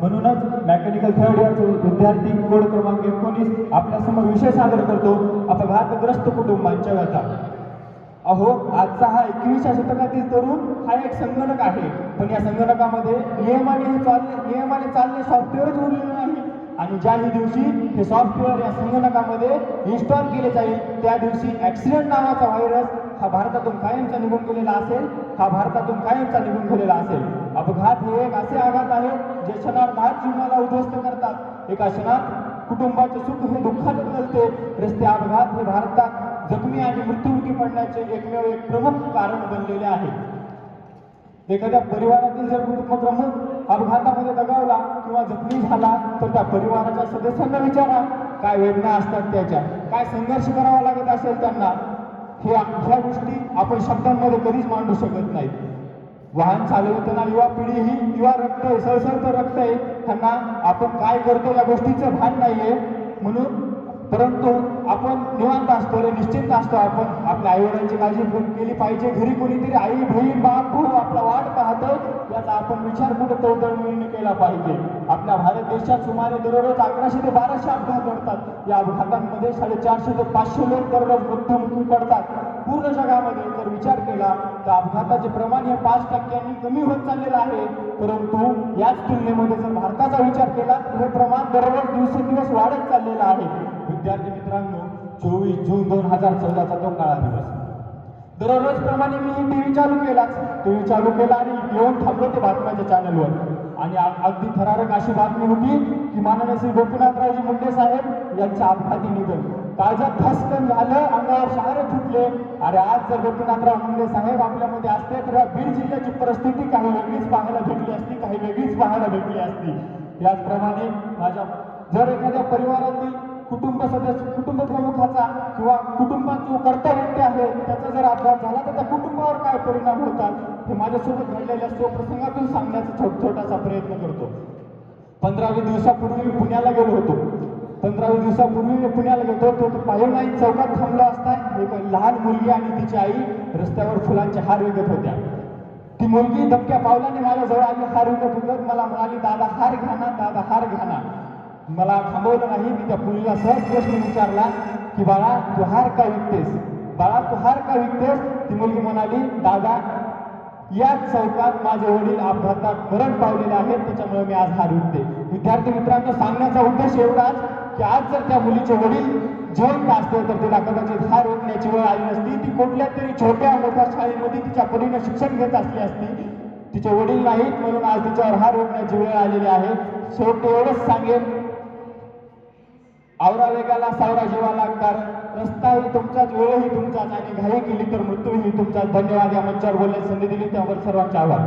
म्हणूनच mechanical third इयरचे विद्यार्थी code क्रमांक एकोणीस आपल्यासमोर विषय सादर करतो. अपघातग्रस्त कुटुंबांच्या व्यथा अहो आजचा हा एकवीसच्या शतकातील तरुण हा एक संगणक आहे. पण या संगणकामध्ये नियमाने हे नियमाने चालणे सॉफ्टवेअरच उरलेलं नाही. आणि ज्याही दिवशी हे सॉफ्टवेअर या संगणकामध्ये इन्स्टॉल केले जाईल त्या दिवशी ॲक्सिडेंट नावाचा व्हायरस हा भारतातून कायमचा निघून गेलेला असेल हा भारतातून कायमचा निघून गेलेला असेल. अपघात हे एक असे आघात आहे जे क्षणार्धात जीवनाला उद्ध्वस्त करतात. एका क्षणात कुटुंबाचे सुख हे दुःखात बदलते रस्ते अपघात हे भारतात जखमी आणि मृत्युमुखी पडण्याचे एकमेव एक प्रमुख कारण बनलेले आहे. एखाद्या परिवारातील जर कुटुंब प्रमुख अपघातामध्ये दगावला किंवा जखमी झाला तर त्या परिवाराच्या सदस्यांना विचारा. काय वेदना असतात त्याच्या? काय संघर्ष करावा लागत असेल त्यांना? हे ह्या गोष्टी आपण शब्दांमध्ये कधीच मांडू शकत नाही. वाहन चालवताना युवा पिढी ही युवा रक्त आहे सळसळतं रक्त आहे. त्यांना आपण काय करतो या गोष्टीचं भान नाहीये. म्हणून परंतु आपण निवांत असतो रे निश्चिंत असतो. आपण आपल्या आईवडिलांची काळजी केली पाहिजे. घरी कोणीतरी आई बहीण बाप भाऊ आपला वाट पाहतं याचा आपण विचार कुठं तळतळीने केला पाहिजे? आपल्या भारत देशात सुमारे दररोज अकराशे ते बाराशे अपघात घडतात. या अपघातांमध्ये साडेचारशे ते पाचशे लोक दररोज मृत्युमुखी पडतात. पूर्ण जगामध्ये जर विचार केला तर अपघाताचे प्रमाण हे पाच टक्क्यांनी कमी होत चाललेलं आहे. परंतु याच तुलनेमध्ये जर भारताचा विचार केला तर हे प्रमाण दररोज दिवसेंदिवस वाढत चाललेलं आहे. विद्यार्थी मित्रांनो चोवीस जून दोन हजार चौदाचा तो काळा दिवस. दररोज प्रमाणे मी टी व्ही चालू केलाच टी व्ही चालू केला आणि येऊन थांबलो ते बातम्याच्या चॅनलवर आणि अगदी थरारक अशी बातमी होती की माननीय श्री गोपीनाथरावजी मुंडे साहेब यांचं अपघाती निधन. काळजात धस्कन झालं अंगावर शहर फुटले. अरे आज जर गोपीनाथराव मुंडे साहेब आपल्यामध्ये असते तर बीड जिल्ह्याची परिस्थिती काही वेगळीच पाहायला भेटली असती काही वेगळीच पाहायला भेटली असती. याचप्रमाणे माझ्या जर एखाद्या परिवारातील कुटुंब सदस्य कुटुंब प्रमुखाचा किंवा कुटुंबात जो कर्ता व्यक्ती आहे त्याचा जर अपघात झाला तर त्या कुटुंबावर काय परिणाम होतात? हे माझ्यासोबत घडलेल्या प्रसंगातून सांगण्याचा छोट छोटासा प्रयत्न करतो. पंधरावी दिवसापूर्वी मी पुण्याला गेलो होतो. पंधरावी दिवसापूर्वी मी पुण्याला गेलो होतो. तो पायोनाई चौकात थांबलो असता एक लहान मुलगी आणि तिची आई रस्त्यावर फुलांचे हार विकत होत्या. ती मुलगी धक्क्या पावलाने माझ्याजवळ आली हार विकत विकत मला म्हणाली दादा हार घाना दादा हार घाना मला थांबवलं नाही. मी त्या मुलीला सहज प्रश्न विचारला की बाळा तू हार का विकतेस? बाळा तू हार का विकतेस? ती मुलगी म्हणाली दादा याच चौकात माझे वडील अपघातात मरण पावलेले आहेत. त्याच्यामुळे मी आज हार विकते. विद्यार्थी मित्रांनो सांगण्याचा उद्देश एवढाच की आज जर त्या मुलीचे वडील जिवंत असते तर तिला कदाचित हार रोखण्याची वेळ आली नसती. ती कुठल्या तरी छोट्या मोठ्या शाळेमध्ये तिच्या परीने शिक्षण घेत असली असती. तिचे वडील नाहीत म्हणून आज तिच्यावर हार रोखण्याची वेळ आलेली आहे. शेवटी एवढंच सांगेन आवरा वेगाला सावरा जीवाला कारण रस्ताही तुमचाच वेळही तुमचाच आणि घाई केली तर मृत्यूही तुमचाच धन्यवाद. या मंचावर बोलण्याची संधी दिली. त्यावर सर्वांचे आभार.